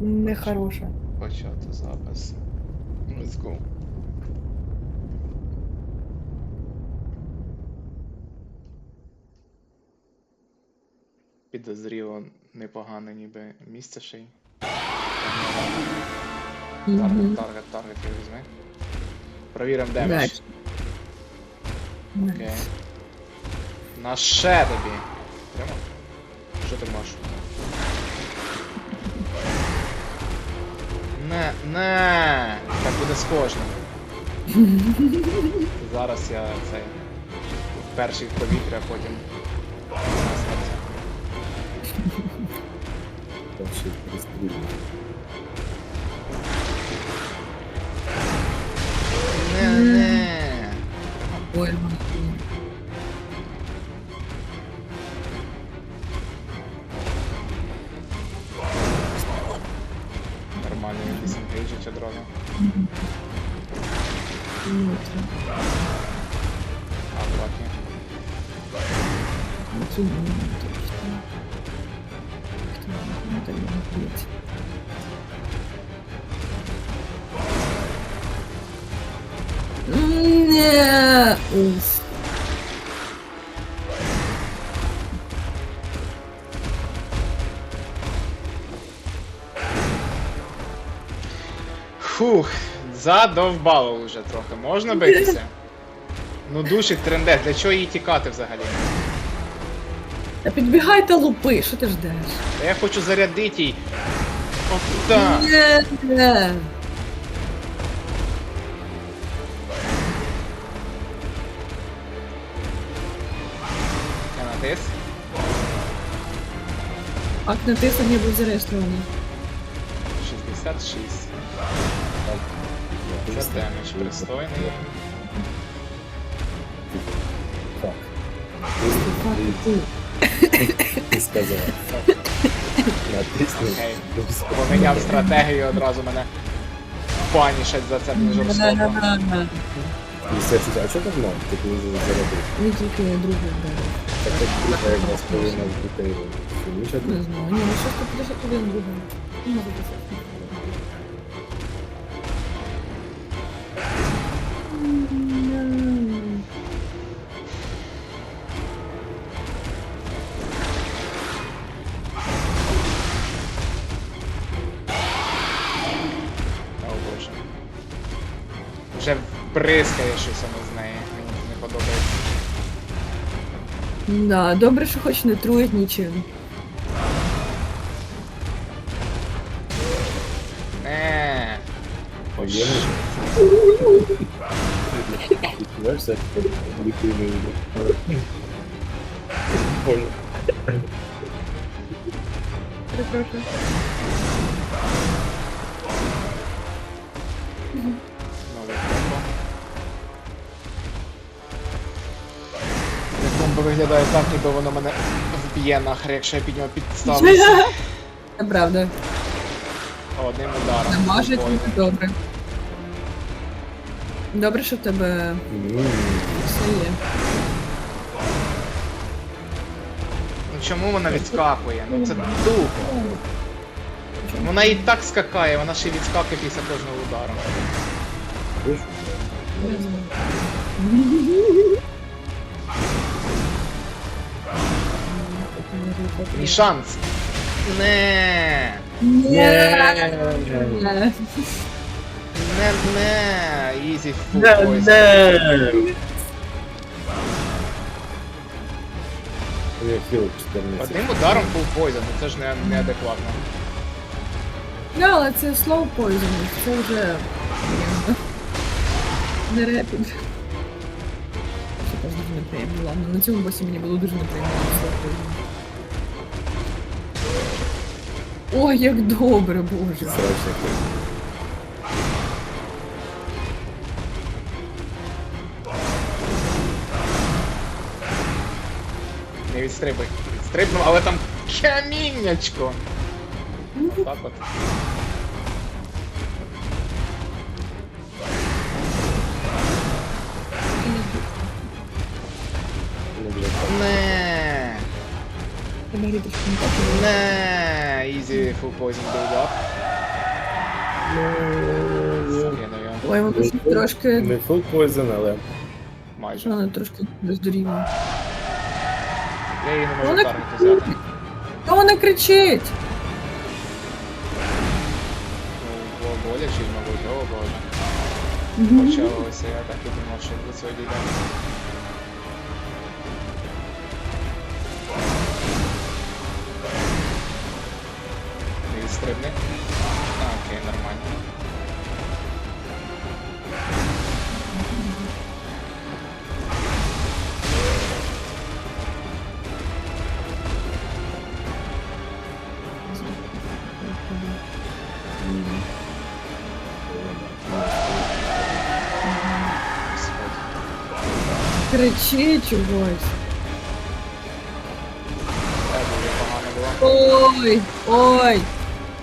нехороша. Почати запис. Let's go. Підозріло непогане ніби місце ще й. Таргет, таргет, таргет візьми. Провіримо демедж. Окей. На ще тобі. Прямо? Що ти можеш? Не, не, так буде з. Зараз я цей. Перший в повітря, потім. Перший смерть. Фух, задовбало вже трохи. Можна битися? Ну душить тренде, для чого їй тікати взагалі? Та підбігай та лупи, що ти ждеш? Та я хочу зарядити їй. От так. Не, не. Я натис. Акт натиснення був зареєстрований. 66. Це демедж пристойний. Так. Ти. Ти сказав. Натисни. Окей. Поміняв стратегію одразу мене панішать за це дуже жорстоко. Це- А що так мав? Ти коли заробив? Не тільки другий вдарив. Так як друга як нас повинна бути. Не знаю. Ні, ну що 151 другий. Ну, може, бризкає щось воно з неї. Мені не подобається. Да, добре, що хоч не трують нічим. Не. Поємно. Дитиною. Понял. Перепрошую. Це виглядає так, ніби воно мене вб'є нахер, якщо я під нього підставлюся. Це правда. Одним ударом. Намажуть Ой. дуже добре. Добре, що в тебе все є. Ну чому вона відскакує? Ну це тупо. Вона і так скакає, вона ще й відскакує після кожного удару. Мій шанс. Не. Не, не. Я хіл 14. Одним ударом full poison, ну це ж не, неадекватно. Да, але це slow poison, це вже. Не репід. Це теж дуже неприємно. Ладно, на цьому босі мені було дуже неприємно slow poison. Ой, як добре, боже. Срочно. Не відстрибуй. Відстрибнув, але там каміннячко. Так от. Ну, блядь. Не. Трішки не так. Не, easy full poison build up. Ну, Скину його. Ой, воно ж трошки. Не full poison, але Майже. Воно трошки здуріло. Я її не можу Вона- таргету взяти. Та вона кричить! Ну, було боляче, мабуть, о боже. Почалося, я так і думав, що до цього дійде. стрибни. А, окей, нормально. Кричи чогось. Ой, ой.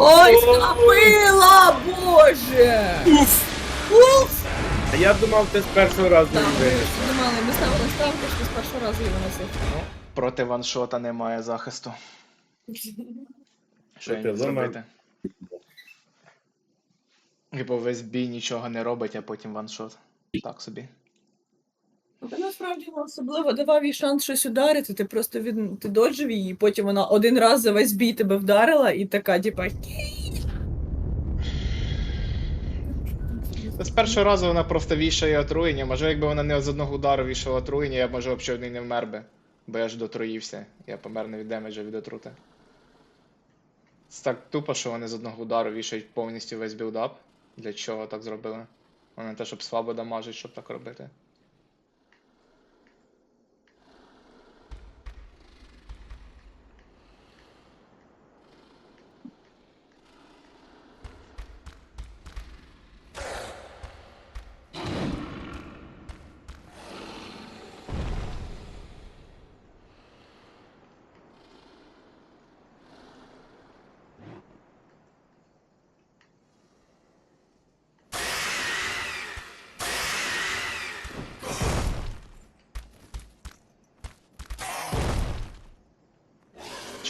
Ой, схопила! Боже! Уф! А я думав, ти з першого разу Так, ми думали, ми ставили ставку, що з першого разу його носив. Ну, проти ваншота немає захисту. Що я Проти міг лома- зробити? Типу весь бій нічого не робить, а потім ваншот. Так собі. Ну, Та насправді вона особливо давав їй шанс щось ударити, ти просто від... ти доджив її, потім вона один раз за весь бій тебе вдарила і така, типа. З першого разу вона просто вішає отруєння. Може, якби вона не з одного удару вішала отруєння, я б може взагалі не вмер би. Бо я ж дотруївся. Я помер не від демеджа від отрути. Це так тупо, що вони з одного удару вішають повністю весь білдап. Для чого так зробили? Вони те, щоб слабо дамажить, щоб так робити.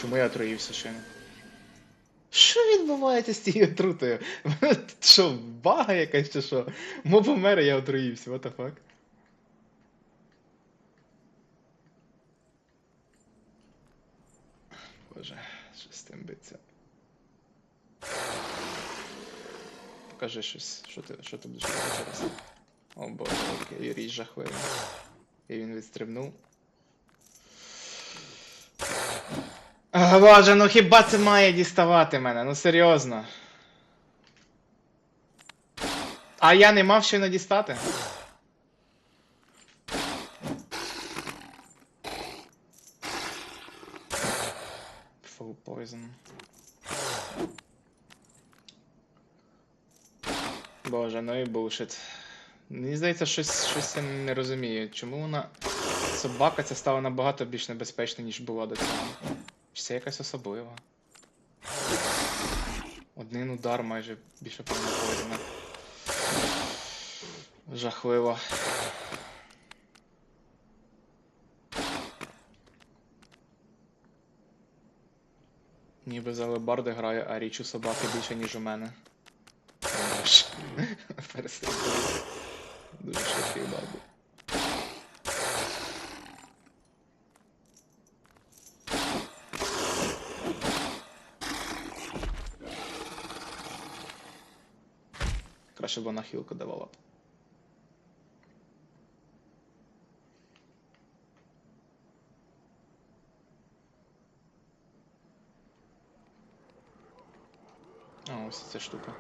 Чому я отруївся ще? Що відбувається з тією отрутою? Що, бага якась чи що? Мов помер, я отруївся, what the fuck? Боже, що з тим биться? Покажи щось, що ти, що ти будеш робити зараз. О боже, який річ жахливий. І він відстрибнув. Боже, ну хіба це має діставати мене? Ну серйозно. А я не мав щойно дістати? Full poison. Боже, ну і bullshit. Мені здається, щось, щось я не розумію. Чому вона. Собака ця стала набагато більш небезпечна, ніж була до цього. Чи це якась особлива? Один удар майже більше повноповідно. Жахливо. Ніби за лебарди грає, а річ у собаки більше, ніж у мене. Дуже швидкий удар. нашего нахилка Develop. А, вот эта штука.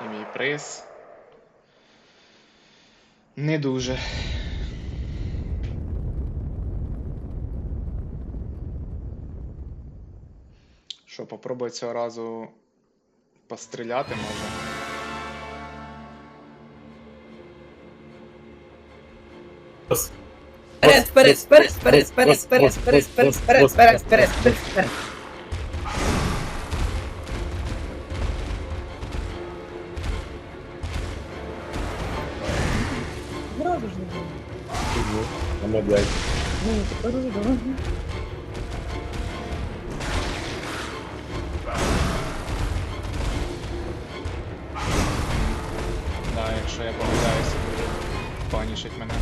Имей пресс. Не дуже. Що, попробуй цього разу постріляти може? Вперед, вперед, вперед, вперед, вперед, вперед, вперед, вперед, вперед, вперед, вперед, вперед. Зразу ж не було. Угу. А медведь. Ну, тепер уже давай. Да, якщо я помиляюся, буде панішить мене.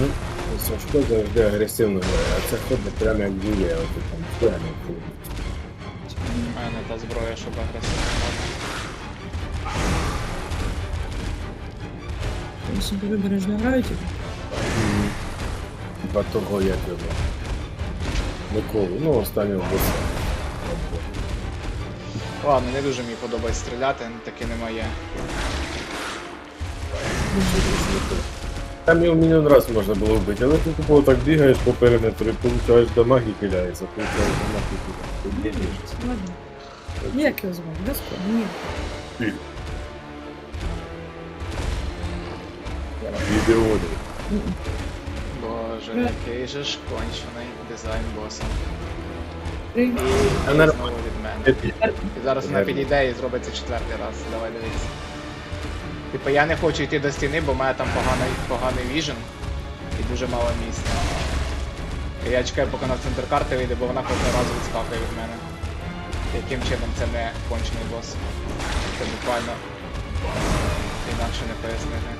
Ну, Сашко завжди агресивно грає, а це ходить прямо як діє, от там прямо. Мене та зброя, щоб агресивно грати. Ти собі вибереш не грають. Типа того, як його. Миколу, ну останнього боса. Ладно, не дуже мені подобається стріляти, таке немає. Там його мільйон раз можна було вбити, але ти тупо так бігаєш по периметру і получаєш дамаг і кидається, получаєш дамаг і кидається. Як його звати? Деско? Ні. Відеоди. Боже, Е. який же ж кончений дизайн боса. І знову від мене. І зараз вона підійде і зробить це четвертий раз. Давай дивись. Типу я не хочу йти до стіни, бо в мене там поганий, поганий віжен і дуже мало місця. І я чекаю, поки вона в центр карти вийде, бо вона кожен раз відскакує від мене. Яким чином це не кончений бос? Це буквально інакше не пояснити.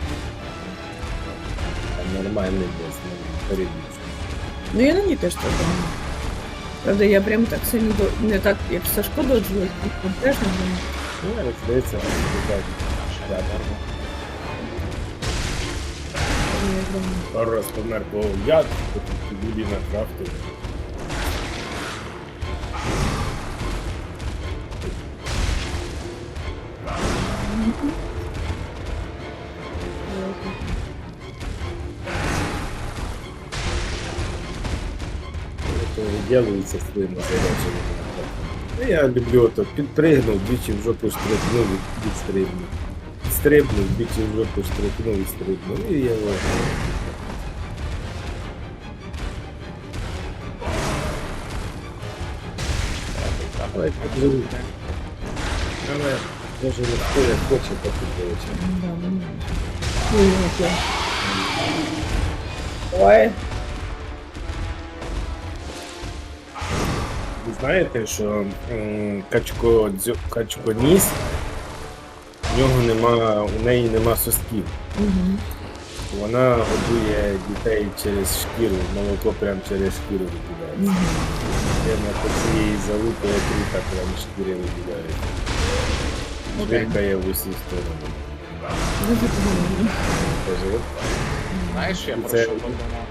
Там нормальний бос, не перебіж. Ну я на ній теж так думаю. Правда, я прям так сильно до... не так, як Сашко доджував, там теж не думаю. Ну, як здається, дармо. Я думаю. Пару раз помер по яд, потім підбулі на крафти. То виділюється своїм зарядженням. Ну, я люблю ото підпригнув, двічі в жопу штрикнув і. Підстрибнув, двічі в жопу штрикнув і стрибнув. І я його Давай, подивись. Але може ніхто як хоче, так хоче. Да, ну. Ой, я. Ой. Ви знаєте, що м, качко, дзьо, качко ніс, в нього нема, у неї нема сосків. Угу. Вона годує дітей через шкіру, молоко прямо через шкіру викидається. Угу. Прямо по цієї залупи отрута прямо шкіри викидається. Окей. Диркає в усі сторони. От Знаєш, я про Це- що подумав?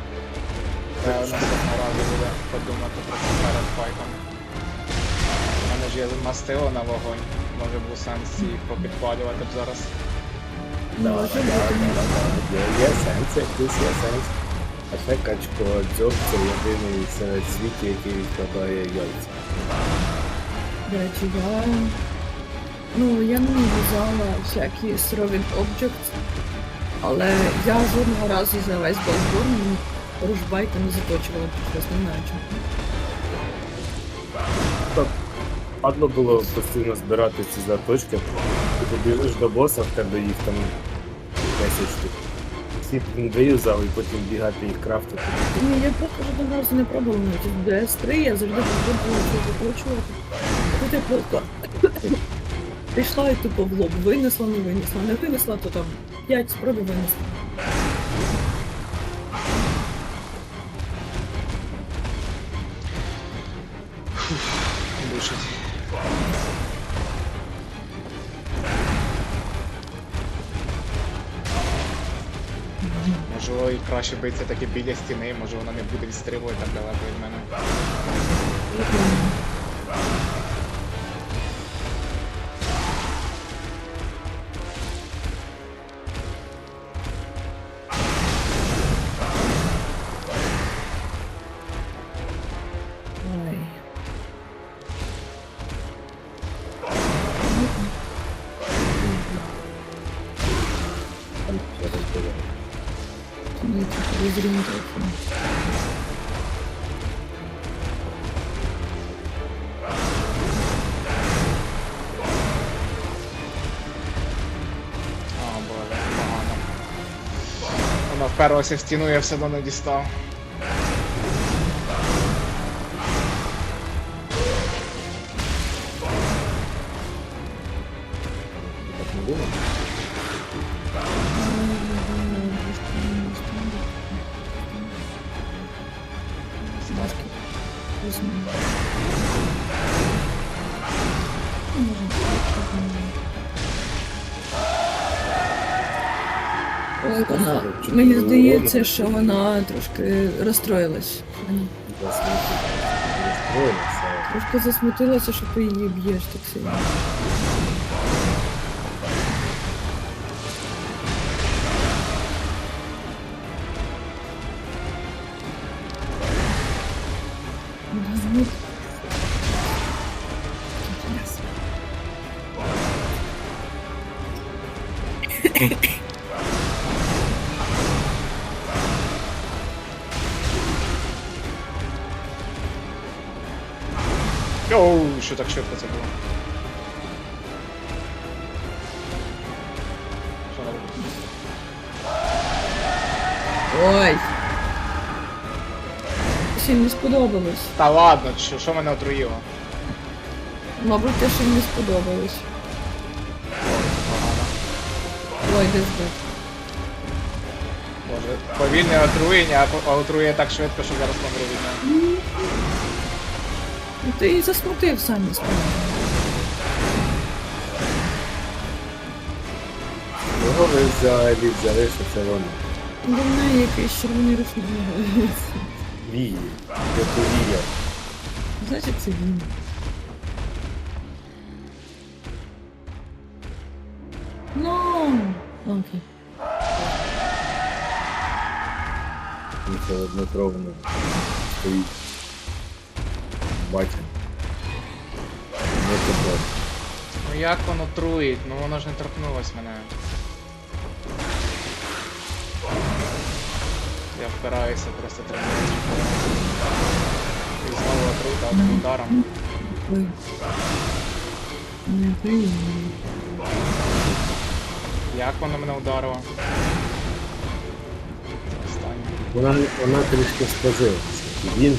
Це наступного разу буде подумати про це перед файтом. У мене ж є мастило на вогонь. Може був сенс їх попідпалювати б зараз. Може Так, бути. Є, є сенс, якийсь є сенс. А ще качко дзьоб це єдиний серед світі, який відкладає яйця. До речі, я... Ну, я не в'язала всякі Thrown Objects, але я жодного разу за весь Bloodborne ружбайка не заточувала під не знаю чому. Падло було постійно збирати ці заточки. Ти побіжиш до боса, в тебе їх там 10 штук. Всі виюзав і потім бігати їх крафтити. Ні, я просто жодного разу не пробувала навіть в DS3, я завжди це заточувати. Тут я просто пішла і тупо в лоб, винесла, не винесла, не винесла, то там 5 спробів винесла. Душить. Можливо, і краще битися таки біля стіни, може вона не буде відстрілювати так далеко від мене. Вперлося в стіну, я все одно не дістав. Так вона, мені здається, що вона трошки розстроїлась. Розстроїлася. Трошки засмутилася, що ти її б'єш так сильно. Ну, Оу, що так швидко це було. Що? Ой. Ще не сподобалось. Та ладно, що, що мене отруїло? Мабуть, те, що їм не сподобалось. Погано. Ой, де збив. Може, повільне отруєння, а по- а отрує так швидко, що зараз помру від нього. Ну, Ти і засмутив сам насправді. Його ви взяли, взяли, що це воно. До мене якийсь червоний рушник. Вії. Я повіяв. Значить, це він. Ну, окей. Він холоднокровно стоїть. Батя. Не тепер. Ну як воно труїть? Ну воно ж не торкнулось мене. Я впираюся просто тренуюсь. І знову отрута одним ударом. Як воно мене ударило? Вона, вона трішки він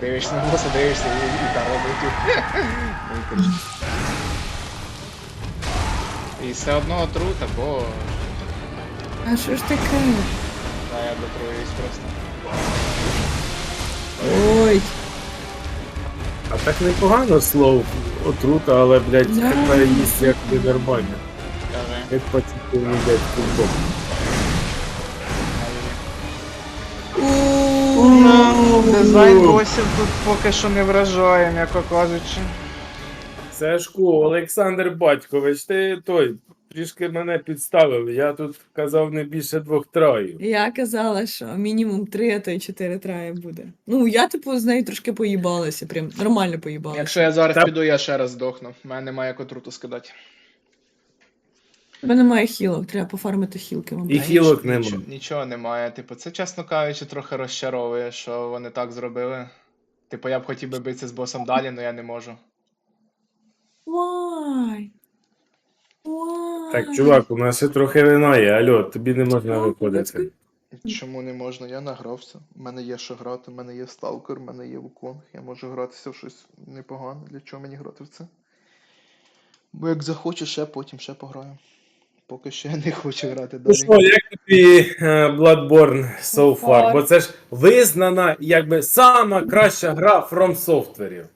Дивишся на боса, дивишся і, і таргет летів. Викрич. І все одно отрута, бо А що ж таке? да, я дотруюсь просто. Ой. А так непогано слов отрута, але, блядь, Да. така їсть як ненормально. Каже. Як пацюки не йдуть футбол. Дизайн босів тут поки що не вражає, м'яко кажучи. Сашку, Олександр Батькович, ти той трішки мене підставив. Я тут казав не більше двох троїв. Я казала, що мінімум три, а то й чотири трає буде. Ну, я, типу, з нею трошки поїбалася, прям нормально поїбалася. Якщо я зараз Та- піду, я ще раз здохну. У мене немає як отруту скидати. У мене немає хілок, треба пофармити хілки. І мабуть. хілок. Нічого, нічого немає. Типу, це, чесно кажучи, трохи розчаровує, що вони так зробили. Типу, я б хотів би битися з босом далі, але я не можу. Why? Why? Так, чувак, у нас ще трохи вина є, алло, тобі не можна виходити. Чому не можна? Я награвся. У мене є що грати, у мене є сталкер, у мене є вуконг. Я можу гратися в щось непогане. Для чого мені грати в це? Бо як захочу, ще потім ще пограю. Поки що я не хочу грати Ну що, як тобі е, Bloodborne so far? far. Бо це ж визнана якби сама краща гра From Software.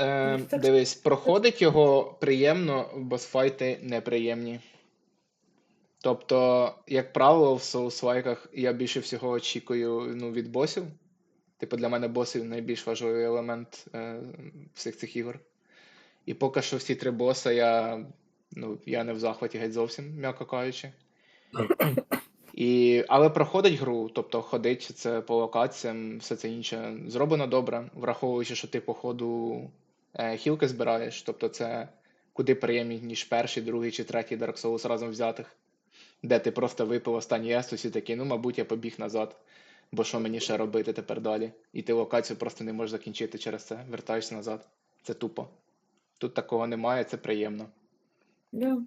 Е, дивись, проходить його приємно, босфайти неприємні. Тобто, як правило, в соус-лайках я більше всього очікую ну, від босів. Типу, для мене боси найбільш важливий елемент е, всіх цих ігор. І поки що всі три боса я, ну, я не в захваті геть зовсім, м'яко кажучи. І, але проходить гру, тобто ходить це по локаціям, все це інше зроблено добре, враховуючи, що ти по ходу е, хілки збираєш, тобто це куди приємніше, ніж перший, другий чи третій Dark Souls разом взятих, де ти просто випив останній естус і такий, ну, мабуть, я побіг назад, бо що мені ще робити тепер далі? І ти локацію просто не можеш закінчити через це, вертаєшся назад. Це тупо. Тут такого немає, це приємно. Да.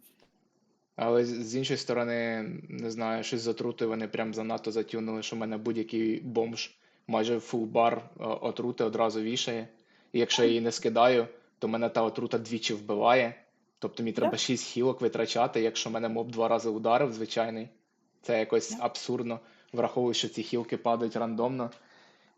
Але з іншої сторони, не знаю, щось з отрути вони прям занадто затюнили, що в мене будь-який бомж майже фул бар е, отрути одразу вішає. І якщо я її не скидаю, то мене та отрута двічі вбиває. Тобто мені треба 6 хілок витрачати, якщо мене моб два рази ударив, звичайний. Це якось абсурдно, враховуючи, що ці хілки падають рандомно,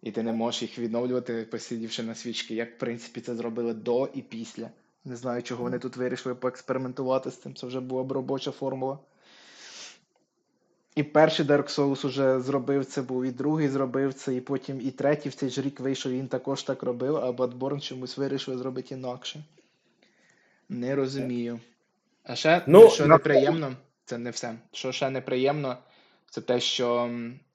і ти не можеш їх відновлювати, посидівши на свічки. Як, в принципі, це зробили до і після. Не знаю, чого вони тут вирішили поекспериментувати з цим. Це вже була б робоча формула. І перший Dark Souls уже зробив це, був і другий зробив це, і потім і третій в цей ж рік вийшов, і він також так робив, а Bloodborne чомусь вирішив зробити інакше. Не розумію. А ще, Ну, що на- неприємно, це не все. Що ще неприємно, це те, що,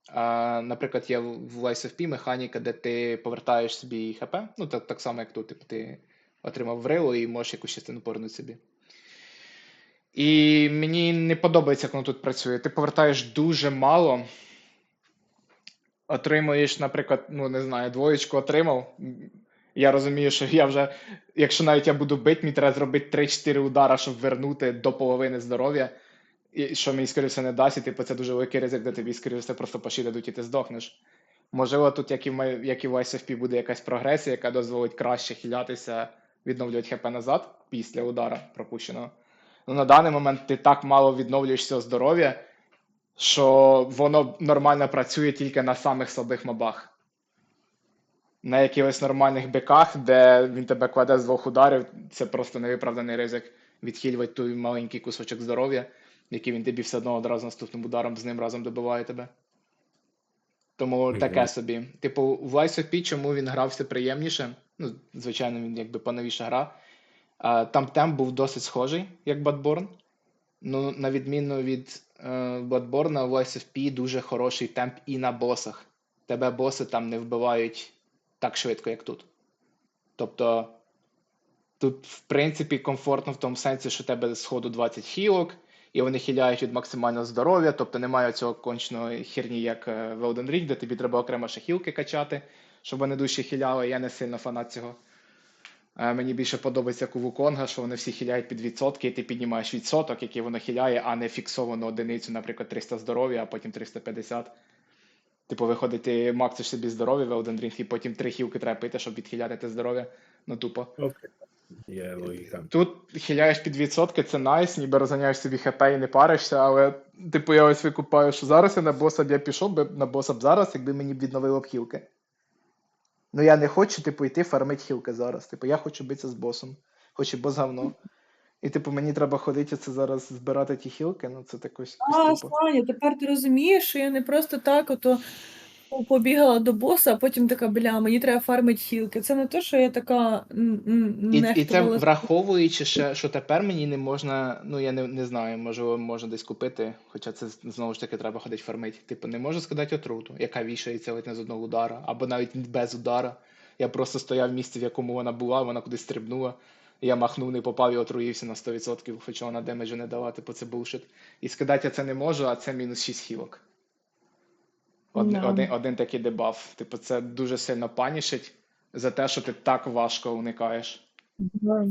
а, наприклад, є в в Lies of P механіка, де ти повертаєш собі ХП, ну так, так само, як тут, типу, ти отримав врило і можеш якусь частину повернути собі. І мені не подобається, як воно тут працює. Ти повертаєш дуже мало. Отримуєш, наприклад, ну не знаю, двоєчку отримав. Я розумію, що я вже, якщо навіть я буду бити, мені треба зробити 3-4 удара, щоб вернути до половини здоров'я. І що мені, скоріше не дасть, і типу, це дуже великий ризик, де тобі, скоріше просто поші дадуть і ти здохнеш. Можливо, тут, як і в, як і в ISFP, буде якась прогресія, яка дозволить краще хилятися, відновлювати ХП назад після удара пропущеного. Ну, на даний момент ти так мало відновлюєш цього здоров'я, що воно нормально працює тільки на самих слабих мобах. На якихось нормальних биках, де він тебе кладе з двох ударів, це просто невиправданий ризик відхилювати той маленький кусочок здоров'я, який він тобі все одно одразу наступним ударом з ним разом добиває тебе. Тому Мгм. таке собі. Типу, в Lies of P, чому він грався приємніше? Ну, звичайно, він якби поновіша гра. А, Там темп був досить схожий, як Bloodborne. Ну, на відміну від е, Bloodborne, в Lies of P дуже хороший темп і на босах. Тебе боси там не вбивають так швидко, як тут. Тобто, тут, в принципі, комфортно в тому сенсі, що у тебе з ходу 20 хілок, і вони хиляють від максимального здоров'я, тобто немає цього конченої херні, як е, в Elden Ring, де тобі треба окремо ще хілки качати, щоб вони дужче хиляли. Я не сильно фанат цього. Е, Мені більше подобається як у Вуконга, що вони всі хиляють під відсотки, і ти піднімаєш відсоток, який воно хиляє, а не фіксовану одиницю, наприклад, 300 здоров'я, а потім 350. Типу, виходить, ти максиш собі здоров'я в Elden Ring, і потім три хілки треба пити, щоб відхиляти те здоров'я. Ну, тупо. Є логіка. Тут хиляєш під відсотки, це найс, ніби розганяєш собі хп і не паришся, але, типу, я ось викупаю, що зараз я на боса б я пішов би на боса б зараз, якби мені б відновило б хілки. Ну я не хочу, типу, йти фармить хілки зараз. Типу, я хочу битися з босом. Хоч і бос говно. І, типу, мені треба ходити це зараз збирати ті хілки, ну це також. А. Саня, тепер ти розумієш, що я не просто так ото побігала до боса, а потім така, бля, мені треба фармити хілки. Це не те, що я така І, і це враховуючи, ще, що тепер мені не можна, ну я не, не знаю, можливо, можна десь купити, хоча це знову ж таки треба ходити фармити. Типу, не можу сказати отруту, яка вішається ледь не з одного удара, або навіть без удара. Я просто стояв в місці, в якому вона була, вона кудись стрибнула. Я махнув, не попав і отруївся на 100%, хоча вона демеджу не дала, типу це булшит. І скидати я це не можу, а це мінус 6 хілок. Один, Да. один, один такий дебаф. Типу, це дуже сильно панішить за те, що ти так важко уникаєш. Да.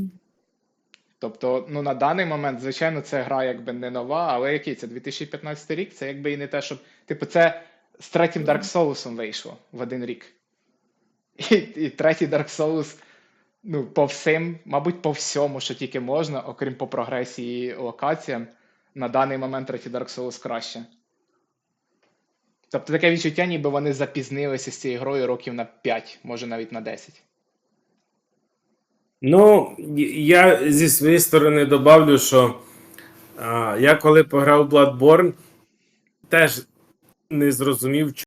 Тобто, ну на даний момент, звичайно, це гра якби не нова, але який це 2015 рік, це якби і не те, щоб. Типу, це з третім Dark Souls вийшло в один рік. І, і третій Dark Souls, ну, по всім, мабуть, по всьому, що тільки можна, окрім по прогресії і локаціям, на даний момент третій Dark Souls краще. Тобто таке відчуття, ніби вони запізнилися з цією грою років на 5, може навіть на 10. Ну, я зі своєї сторони добавлю, що а, я коли пограв Bloodborne, теж не зрозумів,